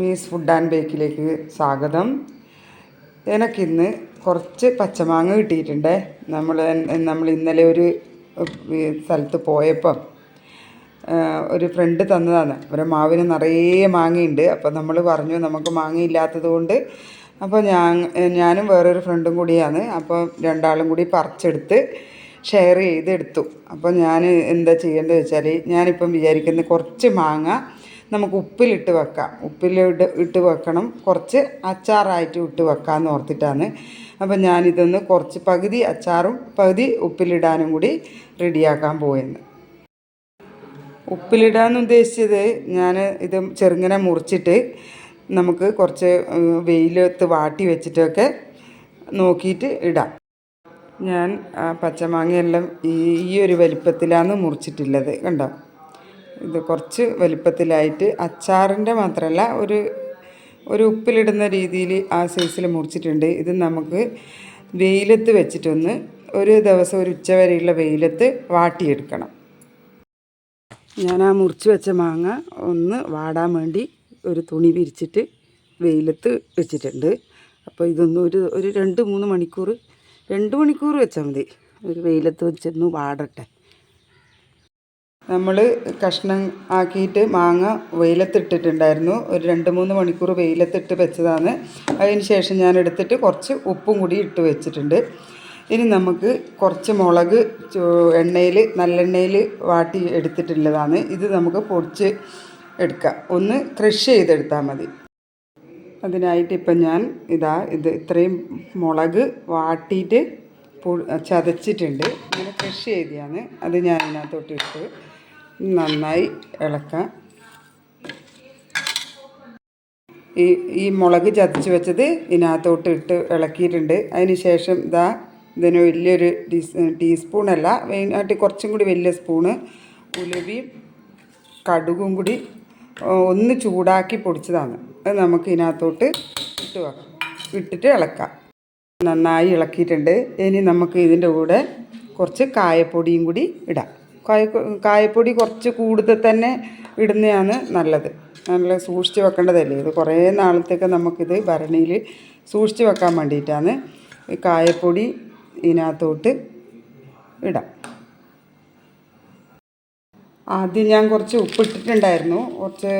മീസ് food and ബേക്കിലേക്ക് സ്വാഗതം. എനിക്കിന്ന് കുറച്ച് പച്ചമാങ്ങ കിട്ടിയിട്ടുണ്ട്. നമ്മൾ നമ്മൾ ഇന്നലെ ഒരു സ്ഥലത്ത് പോയപ്പം ഒരു ഫ്രണ്ട് തന്നതാണ്. അവരെ മാവിന് നിറയെ മാങ്ങയുണ്ട്. അപ്പോൾ നമ്മൾ പറഞ്ഞു നമുക്ക് മാങ്ങയില്ലാത്തത് കൊണ്ട് അപ്പോൾ ഞാൻ ഞാനും വേറൊരു ഫ്രണ്ടും കൂടിയാണ്. അപ്പോൾ രണ്ടാളും കൂടി പറിച്ചെടുത്ത് ഷെയർ ചെയ്തെടുത്തു. അപ്പോൾ ഞാൻ എന്താ ചെയ്യേണ്ടത് വെച്ചാൽ ഞാനിപ്പം വിചാരിക്കുന്നത് കുറച്ച് മാങ്ങ നമുക്ക് ഉപ്പിലിട്ട് വെക്കാം. ഉപ്പിലിട്ട് ഇട്ട് വെക്കണം. കുറച്ച് അച്ചാറായിട്ട് ഇട്ട് വെക്കാമെന്ന് ഓർത്തിട്ടാണ്. അപ്പം ഞാനിതൊന്ന് കുറച്ച് പകുതി അച്ചാറും പകുതി ഉപ്പിലിടാനും കൂടി റെഡിയാക്കാൻ പോയെന്ന് ഉപ്പിലിടാന്ന് ഉദ്ദേശിച്ചത് ഞാൻ ഇത് ചെറുങ്ങനെ മുറിച്ചിട്ട് നമുക്ക് കുറച്ച് വെയിലത്ത് വാട്ടി വെച്ചിട്ടൊക്കെ നോക്കിയിട്ട് ഇടാം. ഞാൻ പച്ചമാങ്ങയെല്ലാം ഈ ഒരു വലിപ്പത്തിലാണ് മുറിച്ചിട്ടുള്ളത്. കണ്ടോ? ഇത് കുറച്ച് വലിപ്പത്തിലായിട്ട് അച്ചാറിന്റെ മാത്രമല്ല ഒരു ഒരു ഉപ്പിലിടുന്ന രീതിയിൽ ആ സൈസിൽ മുറിച്ചിട്ടുണ്ട്. ഇത് നമുക്ക് വെയിലത്ത് വെച്ചിട്ടൊന്ന് ഒരു ദിവസം ഒരു ഉച്ച വരെയുള്ള വെയിലത്ത് വാട്ടിയെടുക്കണം. ഞാൻ ആ മുറിച്ച് വെച്ച മാങ്ങ ഒന്ന് വാടാൻ വേണ്ടി ഒരു തുണി വിരിച്ചിട്ട് വെയിലത്ത് വെച്ചിട്ടുണ്ട്. അപ്പോൾ ഇതൊന്ന് ഒരു ഒരു രണ്ട് മൂന്ന് മണിക്കൂർ രണ്ട് മണിക്കൂർ വെച്ചാൽ മതി. ഒരു വെയിലത്ത് വെച്ചൊന്ന് വാടട്ടെ. നമ്മൾ കഷ്ണം ആക്കിയിട്ട് മാങ്ങ വെയിലത്തിട്ടിട്ടുണ്ടായിരുന്നു. ഒരു രണ്ട് മൂന്ന് മണിക്കൂർ വെയിലത്തിട്ട് വെച്ചതാണ്. അതിന് ശേഷം ഞാൻ എടുത്തിട്ട് കുറച്ച് ഉപ്പും കൂടി ഇട്ട് വെച്ചിട്ടുണ്ട്. ഇനി നമുക്ക് കുറച്ച് മുളക് എണ്ണയിൽ നല്ലെണ്ണയിൽ വാട്ടി എടുത്തിട്ടുള്ളതാണ്. ഇത് നമുക്ക് പൊടിച്ച് എടുക്കാം. ഒന്ന് ക്രഷ് ചെയ്തെടുത്താൽ മതി. അതിനായിട്ട് ഇപ്പം ഞാൻ ഇതാ ഇത് ഇത്രയും മുളക് വാട്ടിയിട്ട് ചതച്ചിട്ടുണ്ട്. ഇങ്ങനെ ക്രഷ് ചെയ്തിയാണ് അത് ഞാൻ ഇതിനകത്തോട്ട് നന്നായി ഇളക്കാം. ഈ ഈ മുളക് ചതച്ച് വെച്ചത് ഇതിനകത്തോട്ട് ഇട്ട് ഇളക്കിയിട്ടുണ്ട്. അതിന് ശേഷം ഇതാ ഇതിന് വലിയൊരു ടീസ് ടീസ്പൂണല്ല മെയിനായിട്ട് കുറച്ചും കൂടി വലിയ സ്പൂണ് ഉലുവയും കടുകും കൂടി ഒന്ന് ചൂടാക്കി പൊടിച്ചതാണ്. അത് നമുക്ക് ഇതിനകത്തോട്ട് ഇട്ട് വെക്കാം ഇട്ടിട്ട് ഇളക്കാം. നന്നായി ഇളക്കിയിട്ടുണ്ട്. ഇനി നമുക്ക് ഇതിന്റെ കൂടെ കുറച്ച് കായപ്പൊടിയും കൂടി ഇടാം. കായ കായപ്പൊടി കുറച്ച് കൂടുതൽ തന്നെ ഇടുന്നതാണ് നല്ലത്. നല്ല സൂക്ഷിച്ച് വെക്കേണ്ടതല്ലേ? ഇത് കുറേ നാളത്തേക്ക് നമുക്കിത് ഭരണിയിൽ സൂക്ഷിച്ച് വെക്കാൻ വേണ്ടിയിട്ടാണ് ഈ കായപ്പൊടി ഇതിനകത്തോട്ട് ഇടാം. ആദ്യം ഞാൻ കുറച്ച് ഉപ്പിട്ടിട്ടുണ്ടായിരുന്നു. കുറച്ച്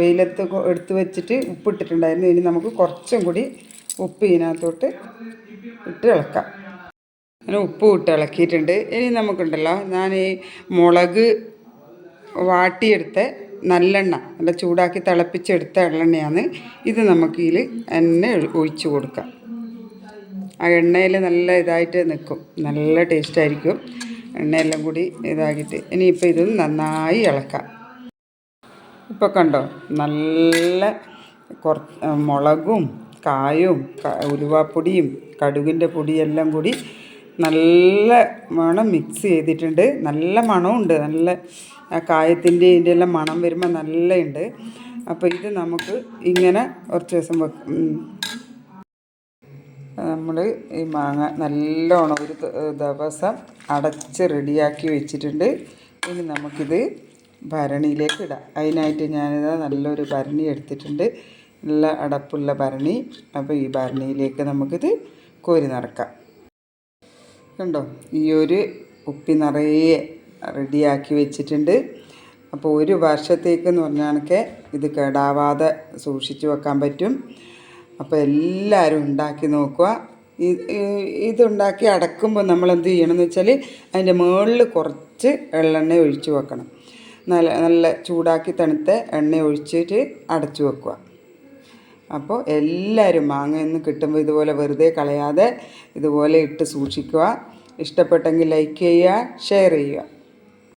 വെയിലത്ത് എടുത്ത് വെച്ചിട്ട് ഉപ്പിട്ടിട്ടുണ്ടായിരുന്നു. ഇനി നമുക്ക് കുറച്ചും കൂടി ഉപ്പ് ഇതിനകത്തോട്ട് ഇട്ട് ഇളക്കാം. അങ്ങനെ ഉപ്പ് ഇട്ട് ഇളക്കിയിട്ടുണ്ട്. ഇനി നമുക്കുണ്ടല്ലോ ഞാൻ ഈ മുളക് വാട്ടിയെടുത്ത നല്ലെണ്ണ നല്ല ചൂടാക്കി തിളപ്പിച്ചെടുത്ത എള്ളെണ്ണയാണ്. ഇത് നമുക്ക് ഇതിൽ എണ്ണ ഒഴിച്ച് കൊടുക്കാം. ആ എണ്ണയിൽ നല്ല ഇതായിട്ട് നിൽക്കും നല്ല ടേസ്റ്റായിരിക്കും എണ്ണയെല്ലാം കൂടി ഇതാക്കിയിട്ട് ഇനിയിപ്പോൾ ഇത് നന്നായി ഇളക്കാം. ഇപ്പോൾ കണ്ടോ നല്ല കുറ മുളകും കായും ഉലുവാപ്പൊടിയും കടുകിന്റെ പൊടിയെല്ലാം കൂടി നല്ല മണം മിക്സ് ചെയ്തിട്ടുണ്ട്. നല്ല മണമുണ്ട് നല്ല കായത്തിന്റെ ഇതിന്റെ എല്ലാം മണം വരുമ്പോൾ നല്ല ഉണ്ട് അപ്പോൾ ഇത് നമുക്ക് ഇങ്ങനെ കുറച്ച് ദിവസം വെക്കും നമ്മൾ ഈ മാങ്ങ നല്ലോണം ഒരു ദിവസം അടച്ച് റെഡിയാക്കി വെച്ചിട്ടുണ്ട്. ഇനി നമുക്കിത് ഭരണിയിലേക്ക് ഇടാം. അതിനായിട്ട് ഞാനിത് നല്ലൊരു ഭരണി എടുത്തിട്ടുണ്ട്. നല്ല അടപ്പുള്ള ഭരണി. അപ്പോൾ ഈ ഭരണിയിലേക്ക് നമുക്കിത് കോരി നിറക്കാം കണ്ടോ? ഈ ഒരു ഉപ്പി നിറയെ റെഡിയാക്കി വെച്ചിട്ടുണ്ട്. അപ്പോൾ ഒരു വർഷത്തേക്കെന്ന് പറഞ്ഞാണൊക്കെ ഇത് കേടാവാതെ സൂക്ഷിച്ച് വെക്കാൻ പറ്റും. അപ്പോൾ എല്ലാവരും ഉണ്ടാക്കി നോക്കുക. ഇതുണ്ടാക്കി അടക്കുമ്പോൾ നമ്മൾ എന്ത് ചെയ്യണം എന്ന് വെച്ചാൽ അതിന്റെ മുകളിൽ കുറച്ച് എള്ളെണ്ണ ഒഴിച്ച് വെക്കണം. നല്ല നല്ല ചൂടാക്കി തണുത്ത എണ്ണ ഒഴിച്ചിട്ട് അടച്ചു വെക്കുക. അപ്പോൾ എല്ലാവരും മാങ്ങയൊന്നും കിട്ടുമ്പോൾ ഇതുപോലെ വെറുതെ കളയാതെ ഇതുപോലെ ഇട്ട് സൂക്ഷിക്കുക. ഇഷ്ടപ്പെട്ടെങ്കിൽ ലൈക്ക് ചെയ്യുക ഷെയർ ചെയ്യുക.